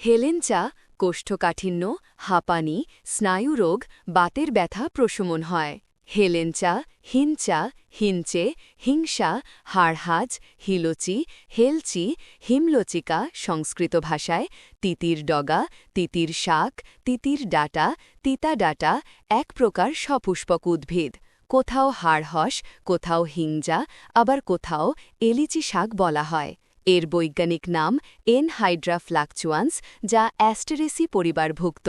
হেলেঞ্চা কোষ্ঠকাঠিন্য, হাঁপানি স্নায়ুরোগ বাতের ব্যথা প্রশমন হয়। হেলেঞ্চা হিঞ্চা হিঞ্চে হিংসা, হাড়হাজ, হিলোচি, হেলচি, হিমলচিকা সংস্কৃত ভাষায় তিতির ডগা, তিতির শাক, তিতির ডাটা, তিতা ডাটা, এক প্রকার সপুষ্পক উদ্ভিদ। কোথাও হাড়হস, কোথাও হিংজা, আবার কোথাও এলিচি শাক বলা হয়। এর বৈজ্ঞানিক নাম এনহাইড্রা ফ্লাকচুয়ান্স যা অ্যাস্টেরেসি পরিবারভুক্ত।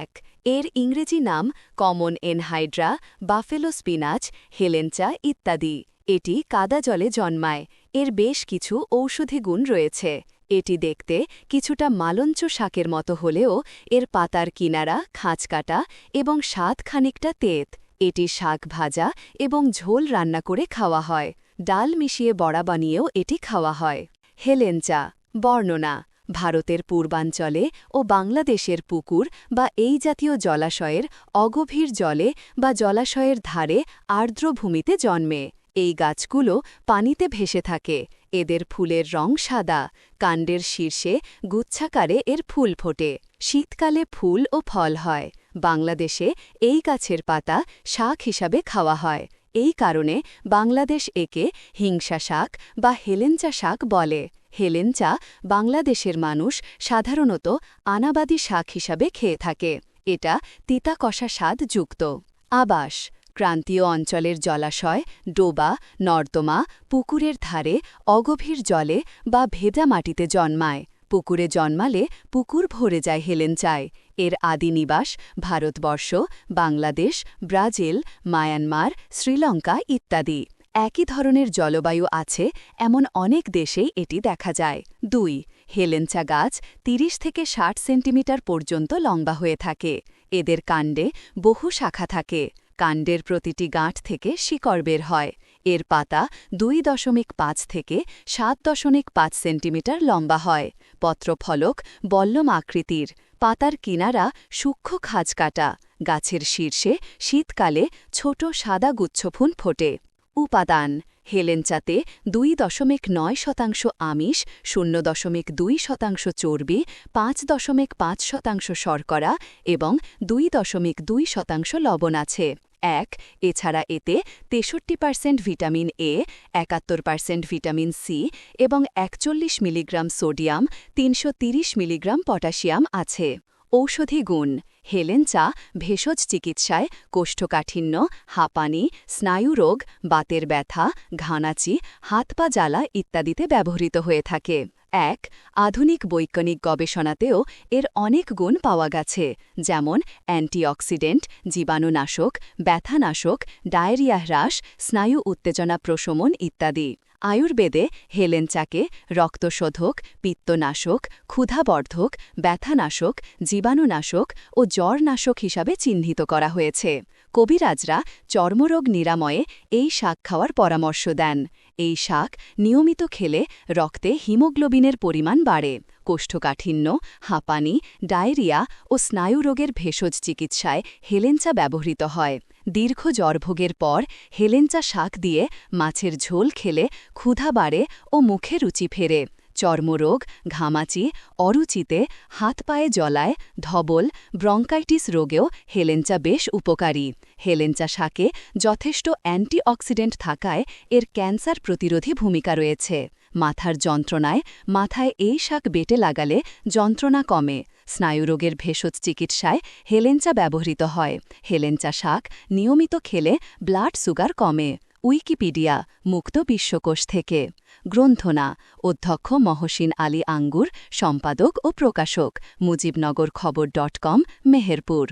এক, এর ইংরেজি নাম কমন এনহাইড্রা বাফেলো স্পিনাচ, হেলেঞ্চা ইত্যাদি। এটি কাদা জলে জন্মায়। এর বেশ কিছু ঔষধি গুণ রয়েছে। এটি দেখতে কিছুটা মালঞ্চ শাকের মতো হলেও এর পাতার কিনারা খাঁচকাটা এবং স্বাদ খানিকটা তেত। এটি শাক ভাজা এবং ঝোল রান্না করে খাওয়া হয়। ডাল মিশিয়ে বড়া বানিয়েও এটি খাওয়া হয়। হেলেঞ্চা, বর্ণনা, ভারতের পূর্বাঞ্চলে ও বাংলাদেশের পুকুর বা এই জাতীয় জলাশয়ের অগভীর জলে বা জলাশয়ের ধারে আর্দ্রভূমিতে জন্মে। এই গাছগুলো পানিতে ভেসে থাকে। এদের ফুলের রং সাদা। কাণ্ডের শীর্ষে গুচ্ছাকারে এর ফুল ফোটে। শীতকালে ফুল ও ফল হয়। বাংলাদেশে এই গাছের পাতা শাক হিসাবে খাওয়া হয়। এই কারণে বাংলাদেশ একে হিংসা শাক বা হেলেঞ্চা শাক বলে। হেলেঞ্চা বাংলাদেশের মানুষ সাধারণত আনাবাদী শাক হিসাবে খেয়ে থাকে। এটা তিতা কষা স্বাদ যুক্ত। আবাস, ক্রান্তীয় অঞ্চলের জলাশয়, ডোবা, নর্দমা পুকুরের ধারে অগভীর জলে বা ভেজা মাটিতে জন্মায়। পুকুরে জন্মালে পুকুর ভরে যায় হেলেঞ্চায়। এর আদি নিবাস ভারতবর্ষ, বাংলাদেশ, ব্রাজিল, মায়ানমার, শ্রীলঙ্কা ইত্যাদি। একই ধরনের জলবায়ু আছে, এমন অনেক দেশেই এটি দেখা যায়। দুই, হেলেঞ্চা গাছ ৩০ থেকে ষাট সেন্টিমিটার পর্যন্ত লম্বা হয়ে থাকে। এদের কাণ্ডে বহু শাখা থাকে। কাণ্ডের প্রতিটি গাঁট থেকে শিকড় বের হয়। এর পাতা দুই দশমিক পাঁচ থেকে সাত দশমিক পাঁচ সেন্টিমিটার লম্বা হয়। পত্রফলক বল্লম আকৃতির। পাতার কিনারা সূক্ষ্ম খাজ কাটা। গাছের শীর্ষে শীতকালে ছোট সাদা গুচ্ছফুন ফোটে। উপাদান হেলেঞ্চাতে দুই দশমিক নয় শতাংশ আমিষ, শূন্য দশমিক দুই শতাংশ চর্বি, পাঁচ দশমিক পাঁচ শতাংশ শর্করা এবং দুই দশমিক দুই শতাংশ লবণ আছে। এক, এছাড়া এতে তেষট্টি পার্সেন্ট ভিটামিন এ, একাত্তর পার্সেন্ট ভিটামিন সি এবং একচল্লিশ মিলিগ্রাম সোডিয়াম, তিনশো মিলিগ্রাম পটাশিয়াম আছে। ঔষধি গুণ, হেলেন চা, ভেষজ চিকিৎসায় কোষ্ঠকাঠিন্য, হাঁপানি স্নায়ুরোগ বাতের ব্যথা, ঘানাচি, হাত পা জ্বালা ইত্যাদিতে ব্যবহৃত হয়ে থাকে। এক আধুনিক বৈজ্ঞানিক গবেষণাতেও এর অনেক গুণ পাওয়া গেছে, যেমন অ্যান্টিঅক্সিডেন্ট, জীবাণুনাশক, ব্যথানাশক, ডায়রিয়া হ্রাস, স্নায়ু উত্তেজনা প্রশমন ইত্যাদি। আয়ুর্বেদে হেলেঞ্চাকে রক্তশোধক, পিত্তনাশক, ক্ষুধাবর্ধক, ব্যথানাশক, জীবাণুনাশক ও জ্বরনাশক হিসাবে চিহ্নিত করা হয়েছে। কবিরাজরা চর্মরোগ নিরাময়ে এই শাক খাওয়ার পরামর্শ দেন। এই শাক নিয়মিত খেলে রক্তে হিমোগ্লোবিনের পরিমাণ বাড়ে। কোষ্ঠকাঠিন্য, হাঁপানি, ডায়রিয়া ও স্নায়ুরোগের ভেষজ চিকিৎসায় হেলেঞ্চা ব্যবহৃত হয়। দীর্ঘ জ্বরভোগের পর হেলেঞ্চা শাক দিয়ে মাছের ঝোল খেলে ক্ষুধা বাড়ে ও মুখে রুচি ফেরে। চর্মরোগ, ঘামাচি, অরুচিতে, হাত পায়ে জলায় ধবল, ব্রঙ্কাইটিস রোগেও হেলেঞ্চা বেশ উপকারী। হেলেঞ্চা শাকে যথেষ্ট অ্যান্টিঅক্সিডেন্ট থাকায় এর ক্যান্সার প্রতিরোধী ভূমিকা রয়েছে। মাথার যন্ত্রণায় মাথায় এই শাক বেটে লাগালে যন্ত্রণা কমে। স্নায়ুরোগের ভেষজ চিকিৎসায় হেলেঞ্চা ব্যবহৃত হয়। হেলেঞ্চা শাক নিয়মিত খেলে ব্লাড সুগার কমে। উইকিপিডিয়া, মুক্ত বিশ্বকোষ থেকে। গ্রন্থনা, অধ্যক্ষ মহসিন আলী আঙ্গুর, সম্পাদক ও প্রকাশক, মুজিবনগর খবর ডট কম, মেহেরপুর।